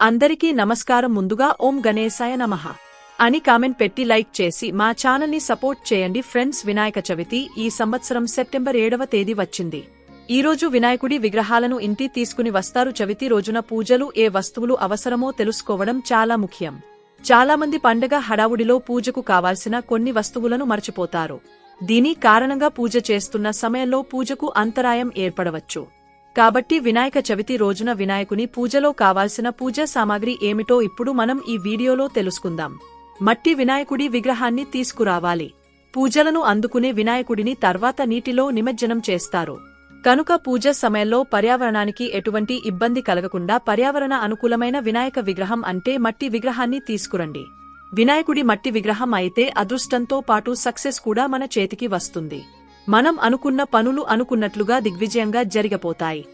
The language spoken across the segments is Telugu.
అందరికీ నమస్కారం ముందుగా ఓం గణేశాయ నమః. అని కామెంట్ పెట్టి లైక్ చేసి మా ఛానల్ని సపోర్ట్ చేయండి ఫ్రెండ్స్. వినాయక చవితి ఈ సంవత్సరం సెప్టెంబర్ ఏడవ తేదీ వచ్చింది. ఈ రోజు వినాయకుడి విగ్రహాలను ఇంటి తీసుకుని వస్తారు. చవితి రోజున పూజలు ఏ వస్తువులు అవసరమో తెలుసుకోవడం చాలా ముఖ్యం. చాలామంది పండగ హడావుడిలో పూజకు కావాల్సిన కొన్ని వస్తువులను మర్చిపోతారు. దీని కారణంగా పూజ చేస్తున్న సమయంలో పూజకు అంతరాయం ఏర్పడవచ్చు. కాబట్టి వినాయక చవితి రోజున వినాయకుని పూజలో కావాల్సిన పూజా సామాగ్రి ఏమిటో ఇప్పుడు మనం ఈ వీడియోలో తెలుసుకుందాం. మట్టి వినాయకుడి విగ్రహాన్ని తీసుకురావాలి. పూజలను అందుకునే వినాయకుడిని తర్వాత నీటిలో నిమజ్జనం చేస్తారు. కనుక పూజ సమయంలో పర్యావరణానికి ఎటువంటి ఇబ్బంది కలగకుండా పర్యావరణ అనుకూలమైన వినాయక విగ్రహం అంటే మట్టి విగ్రహాన్ని తీసుకురండి. వినాయకుడి మట్టి విగ్రహం అయితే అదృష్టంతో పాటు సక్సెస్ కూడా మన చేతికి వస్తుంది. మనం అనుకున్న పనులు అనుకున్నట్లుగా దిగ్విజయంగా జరిగపోతాయి.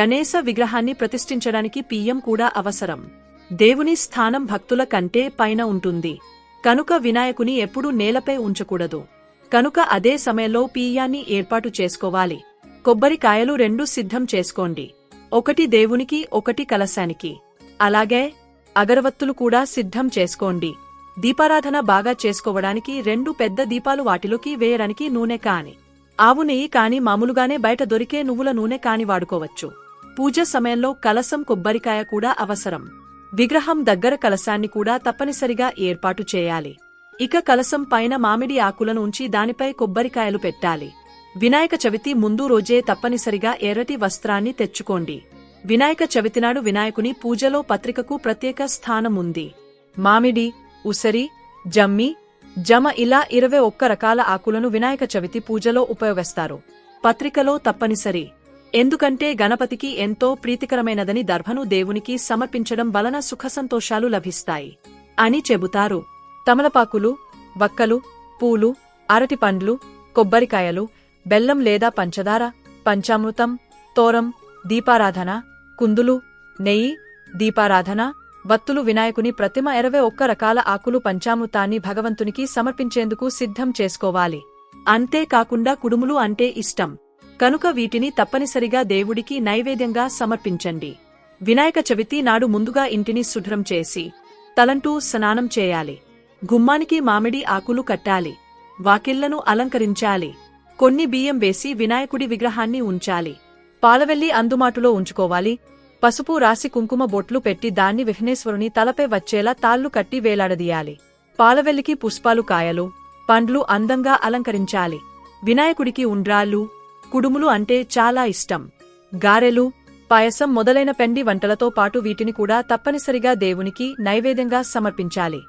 గణేశ విగ్రహాన్ని ప్రతిష్ఠించడానికి పియ్యం కూడా అవసరం. దేవుని స్థానం భక్తుల కంటే పైన ఉంటుంది. కనుక వినాయకుని ఎప్పుడూ నేలపై ఉంచకూడదు. కనుక అదే సమయంలో పీయాన్ని ఏర్పాటు చేసుకోవాలి. కొబ్బరికాయలు రెండు సిద్ధం చేసుకోండి. ఒకటి దేవునికి ఒకటి కలశానికి. అలాగే అగరవత్తులు కూడా సిద్ధం చేసుకోండి. దీపారాధన బాగా చేసుకోవడానికి రెండు పెద్ద దీపాలు వాటిలోకి వేయడానికి నూనె కాని. ఆవు నెయ్యి కాని మామూలుగానే బయట దొరికే నువ్వుల నూనె కాని వాడుకోవచ్చు. పూజ సమయంలో కలసం కొబ్బరికాయ కూడా అవసరం. విగ్రహం దగ్గర కలశాన్ని కూడా తప్పనిసరిగా ఏర్పాటు చేయాలి. ఇక కలసం పైన మామిడి ఆకులను ఉంచి దానిపై కొబ్బరికాయలు పెట్టాలి. వినాయక చవితి ముందు రోజే తప్పనిసరిగా ఎర్రటి వస్త్రాన్ని తెచ్చుకోండి. వినాయక చవితినాడు వినాయకుని పూజలో పత్రికకు ప్రత్యేక స్థానం ఉంది మామిడి ఉసరి జమ్మి జమ ఇలా ఇరవై ఒక్క రకాల ఆకులను వినాయక చవితి పూజలో ఉపయోగిస్తారు. పత్రికలో తప్పనిసరి. ఎందుకంటే గణపతికి ఎంతో ప్రీతికరమైనదని దర్భను దేవునికి సమర్పించడం వలన సుఖసంతోషాలు లభిస్తాయి. అని చెబుతారు. తమలపాకులు వక్కలు పూలు అరటిపండ్లు కొబ్బరికాయలు బెల్లం లేదా పంచదార పంచామృతం తోరం దీపారాధన కుందులు నెయ్యి దీపారాధన వత్తులు వినాయకుని ప్రతిమ ఇరవై ఒక్క రకాల ఆకులు పంచామృతాన్ని భగవంతునికి సమర్పించేందుకు సిద్ధం చేసుకోవాలి. అంతేకాకుండా కుడుములు అంటే ఇష్టం. కనుక వీటిని తప్పనిసరిగా దేవుడికి నైవేద్యంగా సమర్పించండి. వినాయక చవితి నాడు ముందుగా ఇంటిని శుభ్రం చేసి తలంటూ స్నానం చేయాలి. గుమ్మానికి మామిడి ఆకులు కట్టాలి. వాకిళ్ళను అలంకరించాలి. కొన్ని బియ్యం వేసి వినాయకుడి విగ్రహాన్ని ఉంచాలి. పాలవెల్లి అందుమాటులో ఉంచుకోవాలి. పసుపు రాసి కుంకుమ బొట్లు పెట్టి దాన్ని విఘ్నేశ్వరుని తలపై వచ్చేలా తాళ్ళు కట్టి వేలాడదీయాలి. పాలవెల్లికి పుష్పాలు కాయలు పండ్లు అందంగా అలంకరించాలి. వినాయకుడికి ఉండ్రాళ్ళు కుడుములు అంటే చాలా ఇష్టం. గారెలు పాయసం మొదలైన పెండి వంటలతో పాటు వీటిని కూడా తప్పనిసరిగా దేవునికి నైవేద్యంగా సమర్పించాలి.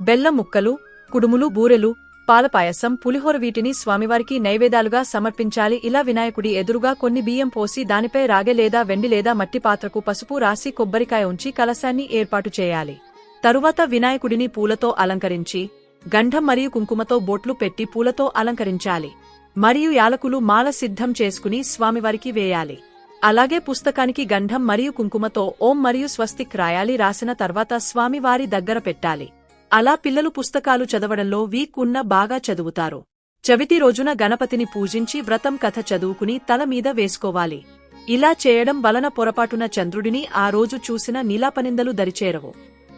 బెల్లం ముక్కలు కుడుములు బూరెలు పాలపాయసం పులిహోర వీటిని స్వామివారికి నైవేద్యాలుగా సమర్పించాలి. ఇలా వినాయకుడి ఎదురుగా కొన్ని బియ్యం పోసి దానిపై రాగె లేదా వెండి లేదా మట్టి పాత్రకు పసుపు రాసి కొబ్బరికాయ ఉంచి కలశాన్ని ఏర్పాటు చేయాలి. తరువాత వినాయకుడిని పూలతో అలంకరించి గంధం మరియు కుంకుమతో బొట్లు పెట్టి పూలతో అలంకరించాలి. మరియు యాలకులు మాల సిద్ధం చేసుకుని స్వామివారికి వేయాలి. అలాగే పుస్తకానికి గంధం మరియు కుంకుమతో ఓం మరియు స్వస్తిక్ రాయాలి. రాసిన తర్వాత స్వామివారి దగ్గర పెట్టాలి. అలా పిల్లలు పుస్తకాలు చదవడంలో వీక్ ఉన్న బాగా చదువుతారు. చవితి రోజున గణపతిని పూజించి వ్రతం కథ చదువుకుని తల మీద వేసుకోవాలి. ఇలా చేయడం వలన పొరపాటున చంద్రుడిని ఆ రోజు చూసిన నీలాపనిందలు దరిచేరవు.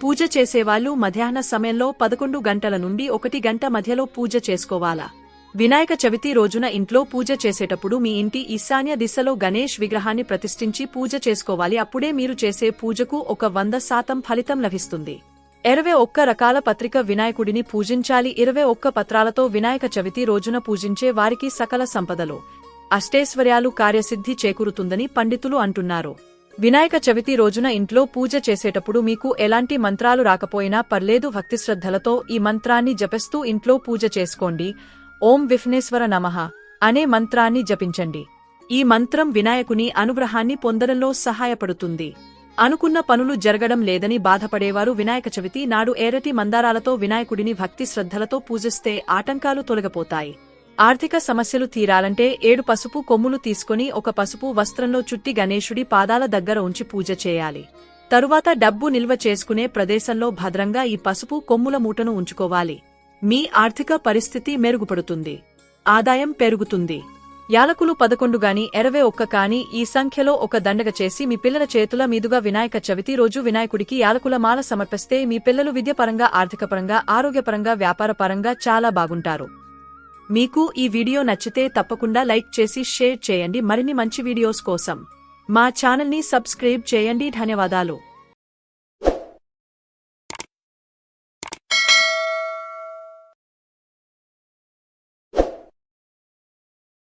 పూజ చేసేవాళ్ళు మధ్యాహ్న సమయంలో పదకొండు గంటల నుండి ఒకటి గంట మధ్యలో పూజ చేసుకోవాలా? వినాయక చవితి రోజున ఇంట్లో పూజ చేసేటప్పుడు మీ ఇంటి ఈశాన్య దిశలో గణేష్ విగ్రహాన్ని ప్రతిష్ఠించి పూజ చేసుకోవాలి. అప్పుడే మీరు చేసే పూజకు ఒక వంద శాతం ఫలితం లభిస్తుంది. ఇరవై ఒక్క రకాల పత్రిక వినాయకుడిని పూజించాలి. ఇరవై ఒక్క పత్రాలతో వినాయక చవితి రోజున పూజించే వారికి సకల సంపదలు. అష్టైశ్వర్యాలు కార్యసిద్ధి చేకూరుతుందని పండితులు అంటున్నారు. వినాయక చవితి రోజున ఇంట్లో పూజ చేసేటప్పుడు మీకు ఎలాంటి మంత్రాలు రాకపోయినా పర్లేదు భక్తిశ్రద్ధలతో ఈ మంత్రాన్ని జపిస్తూ ఇంట్లో పూజ చేసుకోండి. ఓం విఘ్నేశ్వర నమః అనే మంత్రాన్ని జపించండి. ఈ మంత్రం వినాయకుని అనుగ్రహాన్ని పొందడంలో సహాయపడుతుంది. అనుకున్న పనులు జరగడం లేదని బాధపడేవారు వినాయక చవితి నాడు ఏరటి మందారాలతో వినాయకుడిని భక్తి శ్రద్ధలతో పూజిస్తే ఆటంకాలు తొలగపోతాయి. ఆర్థిక సమస్యలు తీరాలంటే ఏడు పసుపు కొమ్ములు తీసుకుని ఒక పసుపు వస్త్రంలో చుట్టి గణేశుడి పాదాల దగ్గర ఉంచి పూజ చేయాలి. తరువాత డబ్బు నిల్వ చేసుకునే ప్రదేశంలో భద్రంగా ఈ పసుపు కొమ్ముల మూటను ఉంచుకోవాలి. మీ ఆర్థిక పరిస్థితి మెరుగుపడుతుంది. ఆదాయం పెరుగుతుంది. యాలకులు పదకొండు గాని ఎరవై ఒక్క కాని ఈ సంఖ్యలో ఒక దండగ చేసి మీ పిల్లల చేతుల మీదుగా వినాయక చవితి రోజు వినాయకుడికి యాలకుల మాల సమర్పిస్తే మీ పిల్లలు విద్యపరంగా ఆర్థికపరంగా ఆరోగ్యపరంగా వ్యాపారపరంగా చాలా బాగుంటారు. మీకు ఈ వీడియో నచ్చితే తప్పకుండా లైక్ చేసి షేర్ చేయండి. మరిన్ని మంచి వీడియోస్ కోసం మా ఛానల్ని సబ్స్క్రైబ్ చేయండి. ధన్యవాదాలు.